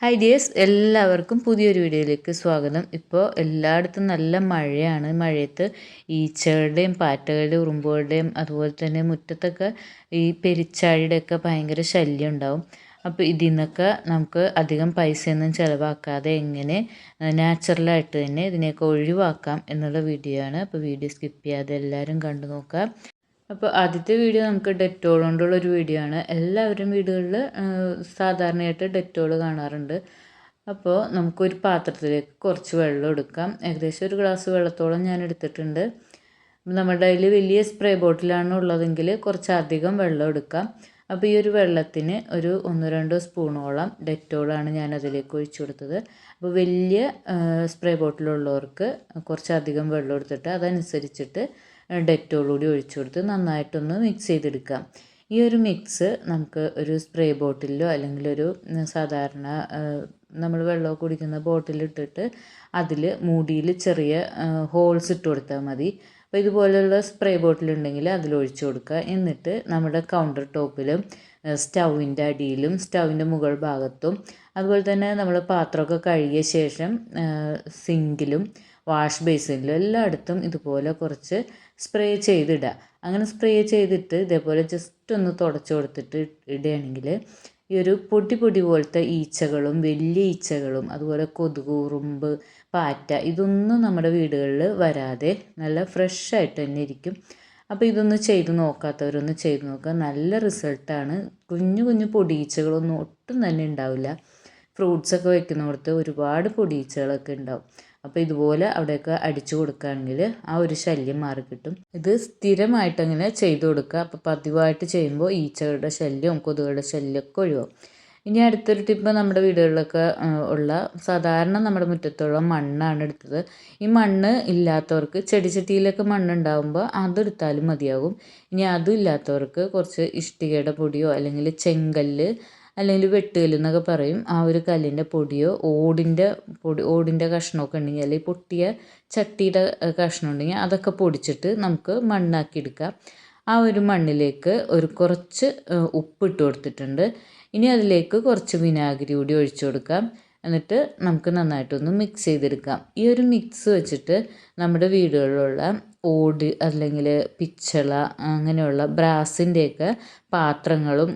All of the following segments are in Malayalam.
ഹായ് ഡിയേഴ്സ് എല്ലാവർക്കും പുതിയൊരു വീഡിയോയിലേക്ക് സ്വാഗതം. ഇപ്പോൾ എല്ലായിടത്തും നല്ല മഴയാണ്. മഴയത്ത് ഈച്ചകളുടെയും പാറ്റകളുടെയും ഉറുമ്പുകളുടെയും അതുപോലെ തന്നെ മുറ്റത്തൊക്കെ ഈ പെരിച്ചാഴിയുടെയൊക്കെ ഭയങ്കര ശല്യം ഉണ്ടാവും. അപ്പോൾ ഇതിൽ നിന്നൊക്കെ നമുക്ക് അധികം പൈസയൊന്നും ചിലവാക്കാതെ എങ്ങനെ നാച്ചുറലായിട്ട് തന്നെ ഇതിനെയൊക്കെ ഒഴിവാക്കാം എന്നുള്ള വീഡിയോ ആണ് അപ്പോൾ വീഡിയോ സ്കിപ്പ് ചെയ്യാതെ എല്ലാവരും കണ്ടു നോക്കാം അപ്പോൾ ആദ്യത്തെ വീഡിയോ നമുക്ക് ഡെറ്റോൾ കൊണ്ടുള്ളൊരു വീഡിയോ ആണ്. എല്ലാവരും വീടുകളിൽ സാധാരണയായിട്ട് ഡെറ്റോൾ കാണാറുണ്ട്. അപ്പോൾ നമുക്കൊരു പാത്രത്തിലേക്ക് കുറച്ച് വെള്ളം എടുക്കാം. ഏകദേശം ഒരു ഗ്ലാസ് വെള്ളത്തോളം ഞാൻ എടുത്തിട്ടുണ്ട്. നമ്മുടെ കയ്യിൽ വലിയ സ്പ്രേ ബോട്ടിലാണ് ഉള്ളതെങ്കിൽ കുറച്ചധികം വെള്ളം എടുക്കാം. അപ്പോൾ ഈ ഒരു വെള്ളത്തിന് ഒരു ഒന്ന് രണ്ടോ സ്പൂണോളം ഡെറ്റോളാണ് ഞാൻ അതിലേക്ക് ഒഴിച്ചു കൊടുത്തത്. അപ്പോൾ വലിയ സ്പ്രേ ബോട്ടിലുള്ളവർക്ക് കുറച്ചധികം വെള്ളം എടുത്തിട്ട് അതനുസരിച്ചിട്ട് ഡെറ്റോൾ കൂടി ഒഴിച്ചു കൊടുത്ത് നന്നായിട്ടൊന്ന് മിക്സ് ചെയ്തെടുക്കാം ഈ ഒരു മിക്സ് നമുക്ക് ഒരു സ്പ്രേ ബോട്ടിലോ അല്ലെങ്കിൽ ഒരു സാധാരണ നമ്മൾ വെള്ളം കുടിക്കുന്ന ബോട്ടിലിട്ടിട്ട് അതിൽ മൂടിയിൽ ചെറിയ ഹോൾസ് ഇട്ട് കൊടുത്താൽ മതി. അപ്പോൾ ഇതുപോലെയുള്ള സ്പ്രേ ബോട്ടിൽ ഉണ്ടെങ്കിൽ അതിൽ ഒഴിച്ചു കൊടുക്കുക. എന്നിട്ട് നമ്മുടെ കൗണ്ടർ ടോപ്പിലും സ്റ്റൗവിന്റെ അടിയിലും സ്റ്റൗവിന്റെ മുകൾ ഭാഗത്തും അതുപോലെ തന്നെ നമ്മൾ പാത്രമൊക്കെ കഴുകിയ ശേഷം സിങ്കിലും വാഷ് ബേസിനിലും എല്ലായിടത്തും ഇതുപോലെ കുറച്ച് സ്പ്രേ ചെയ്തിടുക. അങ്ങനെ സ്പ്രേ ചെയ്തിട്ട് ഇതേപോലെ ജസ്റ്റ് ഒന്ന് തുടച്ചു കൊടുത്തിട്ട് ഇടുകയാണെങ്കിൽ ഈ ഒരു പൊടി പൊടി പോലത്തെ ഈച്ചകളും വലിയ ഈച്ചകളും അതുപോലെ കൊതുക് ഉറുമ്പ് പാറ്റ ഇതൊന്നും നമ്മുടെ വീടുകളിൽ വരാതെ നല്ല ഫ്രഷ് ആയിട്ട് തന്നെ ഇരിക്കും. അപ്പോൾ ഇതൊന്ന് ചെയ്ത് നോക്കാത്തവരൊന്ന് ചെയ്ത് നോക്കുക. നല്ല റിസൾട്ടാണ് കുഞ്ഞു കുഞ്ഞു പൊടിയീച്ചകളൊന്നും ഒട്ടും തന്നെ ഉണ്ടാവില്ല. ഫ്രൂട്ട്സൊക്കെ വെക്കുന്നിടത്ത് ഒരുപാട് പൊടിയീച്ചകളൊക്കെ ഉണ്ടാവും. അപ്പോൾ ഇതുപോലെ അവിടെയൊക്കെ അടിച്ചു കൊടുക്കുകയാണെങ്കിൽ ആ ഒരു ശല്യം മാറി കിട്ടും. ഇത് സ്ഥിരമായിട്ട് അങ്ങനെ ചെയ്തു കൊടുക്കുക. അപ്പോൾ പതിവായിട്ട് ചെയ്യുമ്പോൾ ഈച്ചകളുടെ ശല്യവും കൊതുകുകളുടെ ശല്യമൊക്കെ ഒഴിവാകും ഇനി അടുത്തൊരു ടിപ്പ് നമ്മുടെ വീടുകളിലൊക്കെ ഉള്ള സാധാരണ നമ്മുടെ മുറ്റത്തുള്ള മണ്ണാണ് എടുത്തത്. ഈ മണ്ണ് ഇല്ലാത്തവർക്ക് ചെടിച്ചട്ടിയിലൊക്കെ മണ്ണുണ്ടാകുമ്പോൾ അതെടുത്താലും മതിയാകും. ഇനി അതും ഇല്ലാത്തവർക്ക് കുറച്ച് ഇഷ്ടികയുടെ പൊടിയോ അല്ലെങ്കിൽ ചെങ്കല്ല് അല്ലെങ്കിൽ വെട്ടുകല്ല് എന്നൊക്കെ പറയും. ആ ഒരു കല്ലിന്റെ പൊടിയോ ഓടിന്റെ പൊടി ഓടിന്റെ കഷ്ണമൊക്കെ ഉണ്ടെങ്കിൽ അല്ലെങ്കിൽ പൊട്ടിയ ചട്ടിയുടെ കഷ്ണം ഉണ്ടെങ്കിൽ അതൊക്കെ പൊടിച്ചിട്ട് നമുക്ക് മണ്ണാക്കി എടുക്കാം. ആ ഒരു മണ്ണിലേക്ക് ഒരു കുറച്ച് ഉപ്പിട്ട് കൊടുത്തിട്ടുണ്ട്. ഇനി അതിലേക്ക് കുറച്ച് വിനാഗിരി കൂടി ഒഴിച്ച് കൊടുക്കാം. എന്നിട്ട് നമുക്ക് നന്നായിട്ടൊന്ന് മിക്സ് ചെയ്തെടുക്കാം. ഈ ഒരു മിക്സ് വെച്ചിട്ട് നമ്മുടെ വീടുകളിലുള്ള ഓട് അല്ലെങ്കിൽ പിച്ചള അങ്ങനെയുള്ള ബ്രാസിന്റെയൊക്കെ പാത്രങ്ങളും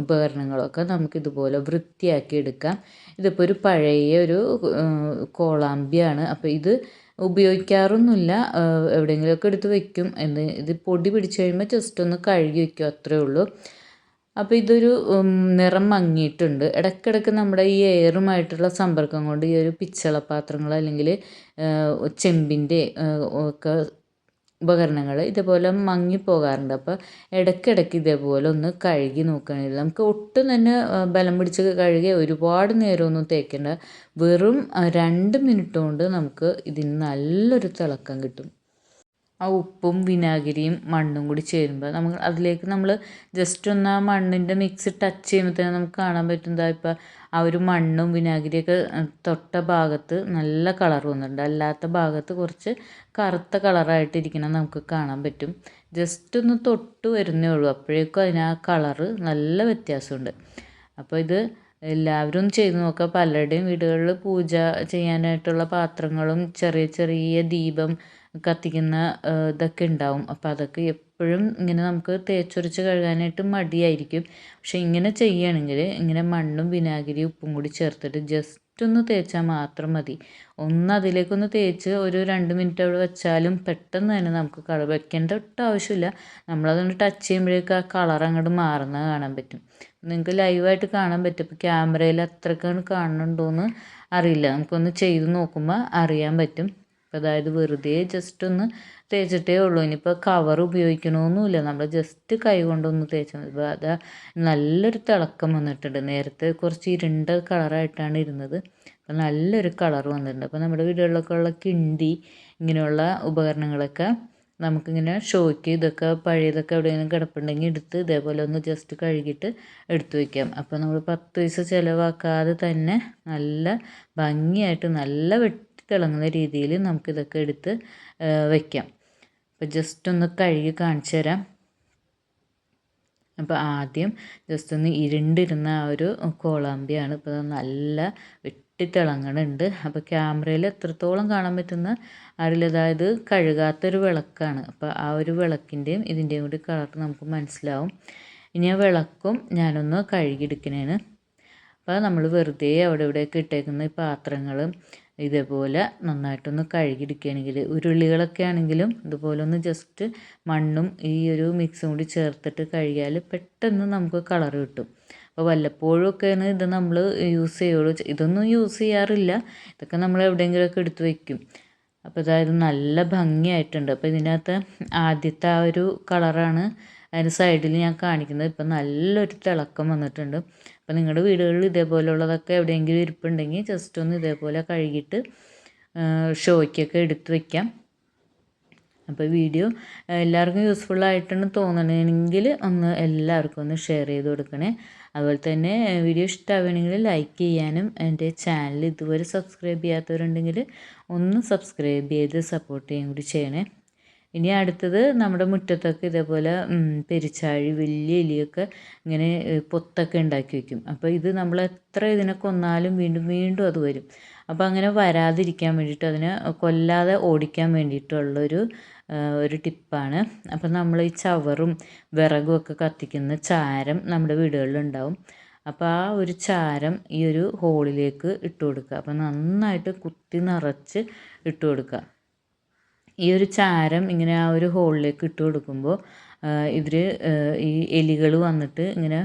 ഉപകരണങ്ങളൊക്കെ നമുക്കിതുപോലെ വൃത്തിയാക്കി എടുക്കാം ഇതിപ്പോൾ ഒരു പഴയ ഒരു കോളാമ്പിയാണ്. അപ്പോൾ ഇത് ഉപയോഗിക്കാറൊന്നുമില്ല. എവിടെയെങ്കിലുമൊക്കെ എടുത്ത് വെക്കും. എന്ന് ഇത് പൊടി പിടിച്ച് കഴിയുമ്പോൾ ജസ്റ്റ് ഒന്ന് കഴുകി വയ്ക്കും അത്രയേ ഉള്ളൂ. അപ്പോൾ ഇതൊരു നിറം മങ്ങിയിട്ടുണ്ട്. ഇടയ്ക്കിടയ്ക്ക് നമ്മുടെ ഈ എയറുമായിട്ടുള്ള സമ്പർക്കം കൊണ്ട് ഈ ഒരു പിച്ചള പാത്രങ്ങൾ അല്ലെങ്കിൽ ചെമ്പിന്റെ ഒക്കെ ഉപകരണങ്ങൾ ഇതേപോലെ മങ്ങിപ്പോകാറുണ്ട്. അപ്പോൾ ഇടയ്ക്കിടയ്ക്ക് ഇതേപോലെ ഒന്ന് കഴുകി നോക്കുകയാണെങ്കിൽ നമുക്ക് ഒട്ടും തന്നെ ബലം പിടിച്ച് കഴുകി ഒരുപാട് നേരമൊന്നും തേക്കേണ്ട. വെറും രണ്ട് മിനിറ്റ് കൊണ്ട് നമുക്ക് ഇതിന് നല്ലൊരു തിളക്കം കിട്ടും. ആ ഉപ്പും വിനാഗിരിയും മണ്ണും കൂടി ചേരുമ്പോൾ നമ്മൾ അതിലേക്ക് നമ്മൾ ജസ്റ്റ് ഒന്ന് ആ മണ്ണിന്റെ മിക്സ് ടച്ച് ചെയ്യുമ്പോൾ തന്നെ നമുക്ക് കാണാൻ പറ്റും ഇപ്പം ആ ഒരു മണ്ണും വിനാഗിരിയൊക്കെ തൊട്ട ഭാഗത്ത് നല്ല കളർ വന്നിട്ടുണ്ട്. അല്ലാത്ത ഭാഗത്ത് കുറച്ച് കറുത്ത കളറായിട്ടിരിക്കണം നമുക്ക് കാണാൻ പറ്റും. ജസ്റ്റ് ഒന്ന് തൊട്ട് വരുന്നേ ഉള്ളൂ. അപ്പോഴേക്കും അതിന് ആ കളറ് നല്ല വ്യത്യാസമുണ്ട്. അപ്പോൾ ഇത് എല്ലാവരും ചെയ്തു നോക്കുക. പലരുടെയും വീടുകളിൽ പൂജ ചെയ്യാനായിട്ടുള്ള പാത്രങ്ങളും ചെറിയ ചെറിയ ദീപം കത്തിക്കുന്ന ഇതൊക്കെ ഉണ്ടാവും. അപ്പോൾ അതൊക്കെ എപ്പോഴും ഇങ്ങനെ നമുക്ക് തേച്ചൊരച്ച് കഴുകാനായിട്ട് മടിയായിരിക്കും. പക്ഷേ ഇങ്ങനെ ചെയ്യുകയാണെങ്കിൽ ഇങ്ങനെ മണ്ണും വിനാഗിരി ഉപ്പും കൂടി ചേർത്തിട്ട് ജസ്റ്റ് ഒന്ന് തേച്ചാൽ മാത്രം മതി. ഒന്ന് അതിലേക്കൊന്ന് തേച്ച് ഒരു രണ്ട് മിനിറ്റ് അവിടെ വെച്ചാലും പെട്ടെന്ന് തന്നെ നമുക്ക് കളർ വെക്കേണ്ട ഒട്ടും ആവശ്യമില്ല. നമ്മളതൊന്ന് ടച്ച് ചെയ്യുമ്പോഴേക്കും ആ കളർ അങ്ങോട്ട് മാറുന്നത് കാണാൻ പറ്റും. നിങ്ങൾക്ക് ലൈവായിട്ട് കാണാൻ പറ്റും. ഇപ്പോൾ ക്യാമറയിൽ അത്രയ്ക്കാണ് കാണുന്നുണ്ടോയെന്ന് അറിയില്ല. നമുക്കൊന്ന് ചെയ്ത് നോക്കുമ്പോൾ അറിയാൻ പറ്റും. അതായത് വെറുതെ ജസ്റ്റ് ഒന്ന് തേച്ചിട്ടേ ഉള്ളൂ. ഇനിയിപ്പോൾ കവർ ഉപയോഗിക്കണമൊന്നുമില്ല നമ്മൾ ജസ്റ്റ് കൈ കൊണ്ടൊന്ന് തേച്ചാൽ മതി. അത് നല്ലൊരു തിളക്കം വന്നിട്ടുണ്ട്. നേരത്തെ കുറച്ച് ഇരുണ്ട കളറായിട്ടാണ് ഇരുന്നത്. അപ്പോൾ നല്ലൊരു കളർ വന്നിട്ടുണ്ട്. അപ്പോൾ നമ്മുടെ വീടുകളിലൊക്കെ ഉള്ള കിണ്ടി ഇങ്ങനെയുള്ള ഉപകരണങ്ങളൊക്കെ നമുക്കിങ്ങനെ ഷോയ്ക്ക് ഇതൊക്കെ പഴയതൊക്കെ എവിടെയെങ്കിലും കിടപ്പുണ്ടെങ്കിൽ എടുത്ത് ഇതേപോലെ ഒന്ന് ജസ്റ്റ് കഴുകിയിട്ട് എടുത്തു വയ്ക്കാം അപ്പോൾ നമ്മൾ പത്ത് പൈസ ചിലവാക്കാതെ തന്നെ നല്ല ഭംഗിയായിട്ട് നല്ല തിളങ്ങുന്ന രീതിയിൽ നമുക്കിതൊക്കെ എടുത്ത് വയ്ക്കാം അപ്പോൾ ജസ്റ്റ് ഒന്ന് കഴുകി കാണിച്ചു തരാം. അപ്പോൾ ആദ്യം ജസ്റ്റ് ഒന്ന് ഇരുണ്ടിരുന്ന ആ ഒരു കോളാമ്പിയാണ് ഇപ്പോൾ നല്ല വെട്ടി വെട്ടിത്തിളങ്ങണുണ്ട്. അപ്പോൾ ക്യാമറയിൽ എത്രത്തോളം കാണാൻ പറ്റുന്ന അറിയില്ല അതായത് കഴുകാത്തൊരു വിളക്കാണ്. അപ്പോൾ ആ ഒരു വിളക്കിന്റെയും ഇതിന്റെയും കൂടി കളർ നമുക്ക് മനസ്സിലാവും. ഇനി ആ വിളക്കും ഞാനൊന്ന് കഴുകിയെടുക്കണേന് അപ്പോൾ നമ്മൾ വെറുതെ അവിടെ ഇവിടെയൊക്കെ ഇട്ടേക്കുന്ന ഈ പാത്രങ്ങൾ ഇതേപോലെ നന്നായിട്ടൊന്ന് കഴുകിയെടുക്കുകയാണെങ്കിൽ ഉരുളികളൊക്കെ ആണെങ്കിലും ഇതുപോലെ ഒന്ന് ജസ്റ്റ് മണ്ണും ഈ ഒരു മിക്സും കൂടി ചേർത്തിട്ട് കഴുകിയാൽ പെട്ടെന്ന് നമുക്ക് കളർ കിട്ടും. അപ്പോൾ വല്ലപ്പോഴും ഒക്കെയാണ് ഇത് നമ്മൾ യൂസ് ചെയ്യുള്ളൂ. ഇതൊന്നും യൂസ് ചെയ്യാറില്ല. ഇതൊക്കെ നമ്മൾ എവിടെയെങ്കിലുമൊക്കെ എടുത്ത് വയ്ക്കും അപ്പോൾ അതായത് നല്ല ഭംഗിയായിട്ടുണ്ട്. അപ്പോൾ ഇതിനകത്ത് ആദ്യത്തെ ആ ഒരു കളറാണ് അതിന്റെ സൈഡിൽ ഞാൻ കാണിക്കുന്നത് ഇപ്പം നല്ലൊരു തിളക്കം വന്നിട്ടുണ്ട്. അപ്പോൾ നിങ്ങളുടെ വീടുകളിൽ ഇതേപോലെയുള്ളതൊക്കെ എവിടെയെങ്കിലും ഇരിപ്പുണ്ടെങ്കിൽ ജസ്റ്റ് ഒന്ന് ഇതേപോലെ കഴുകിയിട്ട് ഷോയ്ക്കൊക്കെ എടുത്ത് വയ്ക്കാം അപ്പോൾ വീഡിയോ എല്ലാവർക്കും യൂസ്ഫുൾ തോന്നണമെങ്കിൽ ഒന്ന് എല്ലാവർക്കും ഒന്ന് ഷെയർ ചെയ്ത് കൊടുക്കണേ. അതുപോലെ തന്നെ വീഡിയോ ഇഷ്ടമാവുകയാണെങ്കിൽ ലൈക്ക് ചെയ്യാനും എന്റെ ചാനൽ ഇതുവരെ സബ്സ്ക്രൈബ് ചെയ്യാത്തവരുണ്ടെങ്കിൽ ഒന്ന് സബ്സ്ക്രൈബ് ചെയ്ത് സപ്പോർട്ട് ചെയ്യുകയും കൂടി ചെയ്യണേ. ഇനി അടുത്തത് നമ്മുടെ മുറ്റത്തൊക്കെ ഇതേപോലെ പെരിച്ചാഴി വലിയ എലിയൊക്കെ ഇങ്ങനെ പൊത്തൊക്കെ ഉണ്ടാക്കി വയ്ക്കും അപ്പോൾ ഇത് നമ്മൾ എത്ര ഇതിനെ കൊന്നാലും വീണ്ടും വീണ്ടും അത് വരും. അപ്പോൾ അങ്ങനെ വരാതിരിക്കാൻ വേണ്ടിയിട്ട് അതിനെ കൊല്ലാതെ ഓടിക്കാൻ വേണ്ടിയിട്ടുള്ളൊരു ഒരു ടിപ്പാണ്. അപ്പോൾ നമ്മൾ ഈ ചവറും വിറകും ഒക്കെ കത്തിക്കുന്ന ചാരം നമ്മുടെ വീടുകളിലുണ്ടാവും അപ്പോൾ ആ ഒരു ചാരം ഈ ഒരു ഹോളിലേക്ക് ഇട്ട് കൊടുക്കുക. അപ്പോൾ നന്നായിട്ട് കുത്തി നിറച്ച് ഇട്ട് കൊടുക്കുക. ഈ ഒരു ചാരം ഇങ്ങനെ ആ ഒരു ഹോളിലേക്ക് ഇട്ട് കൊടുക്കുമ്പോൾ ഇവർ ഈ എലികൾ വന്നിട്ട് ഇങ്ങനെ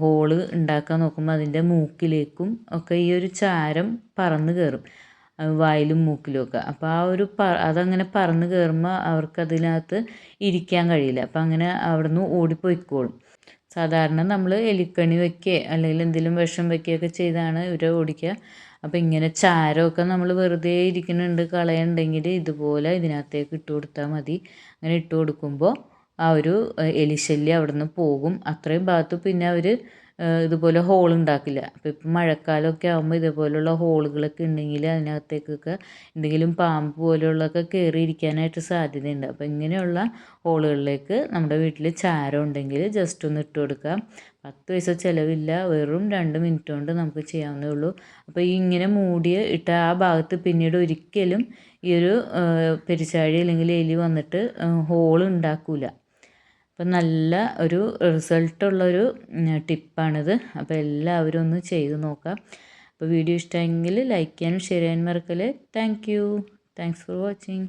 ഹോൾ ഉണ്ടാക്കാൻ നോക്കുമ്പോൾ അതിന്റെ മൂക്കിലേക്കും ഒക്കെ ഈ ഒരു ചാരം പറന്ന് കയറും വായിലും മൂക്കിലും ഒക്കെ. അപ്പോൾ ആ ഒരു പ അതങ്ങനെ പറന്ന് കയറുമ്പോൾ അവർക്ക് അതിനകത്ത് ഇരിക്കാൻ കഴിയില്ല. അപ്പോൾ അങ്ങനെ അവിടെ നിന്ന് ഓടിപ്പോയിക്കോളും. സാധാരണ നമ്മൾ എലിക്കണി വയ്ക്കുക അല്ലെങ്കിൽ എന്തെങ്കിലും വിഷം വയ്ക്കുകയൊക്കെ ചെയ്താണ് ഇവരെ ഓടിക്കുക. അപ്പോൾ ഇങ്ങനെ ചാരമൊക്കെ നമ്മൾ വെറുതെ ഇരിക്കുന്നുണ്ട് കളയുന്നുണ്ടെങ്കിൽ ഇതുപോലെ ഇതിനകത്തേക്ക് ഇട്ട് കൊടുത്താൽ മതി. അങ്ങനെ ഇട്ട് കൊടുക്കുമ്പോൾ ആ ഒരു എലിശല്യം അവിടെ നിന്ന് പോകും. അത്രയും ഭാഗത്ത് പിന്നെ അവർ ഇതുപോലെ ഹോൾ ഉണ്ടാക്കില്ല. അപ്പോൾ ഇപ്പം മഴക്കാലമൊക്കെ ആകുമ്പോൾ ഇതുപോലുള്ള ഹോളുകളൊക്കെ ഉണ്ടെങ്കിൽ അതിനകത്തേക്കൊക്കെ എന്തെങ്കിലും പാമ്പ് പോലെയുള്ളതൊക്കെ കയറി ഇരിക്കാനായിട്ട് സാധ്യതയുണ്ട്. അപ്പോൾ ഇങ്ങനെയുള്ള ഹോളുകളിലേക്ക് നമ്മുടെ വീട്ടിൽ ചാരം ഉണ്ടെങ്കിൽ ജസ്റ്റ് ഒന്ന് ഇട്ട് കൊടുക്കാം പത്ത് പൈസ ചിലവില്ല. വെറും രണ്ട് മിനിറ്റ് കൊണ്ട് നമുക്ക് ചെയ്യാവുന്നേ ഉള്ളൂ. അപ്പോൾ ഈ ഇങ്ങനെ മൂടിയ ഇട്ട ആ ഭാഗത്ത് പിന്നീട് ഒരിക്കലും ഈ ഒരു പെരിച്ചാഴി അല്ലെങ്കിൽ എലി വന്നിട്ട് ഹോൾ ഉണ്ടാക്കില്ല അപ്പം നല്ല ഒരു റിസൾട്ടുള്ളൊരു ടിപ്പാണിത്. അപ്പോൾ എല്ലാവരും ഒന്ന് ചെയ്ത് നോക്കാം. അപ്പോൾ വീഡിയോ ഇഷ്ടമെങ്കിൽ ലൈക്ക് ചെയ്യാനും ഷെയർ ചെയ്യാനും മറക്കല്ലേ. Thank you thanks for watching